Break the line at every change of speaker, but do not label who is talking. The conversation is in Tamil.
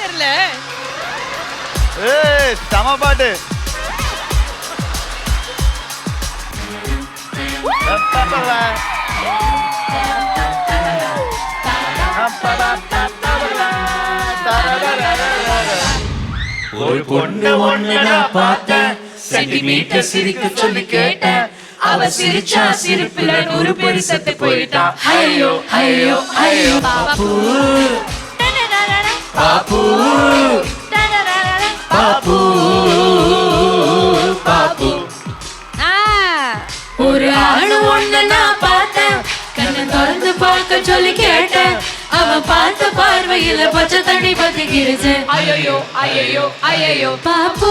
தெரியல.
ஏய் செம பாட்டு.
ஒரு பொண்ணு ஒண்ணு நான் பார்த்தேன். சென்டிமீட்டர் சிரிக்க சொல்லி கேட்டேன். அவ சிரிச்சா சிரிப்புல நூறு பேர் செத்து போயிட்டா. ஐயோ ஐயோ ஐயோ பாப்பு பாப்பு பாப்பு
ஆ,
ஒரு ஆணு ஒண்ணு நான் பார்த்தேன். கண்ணை திறந்து பார்க்க சொல்லி கேட்டேன். அவன் பார்த்த பார்வையில பச்சை தண்ணி பத்திக்கிடுச்சு ஐயோ ஐயோ ஐயோ பாப்பு பாப்பு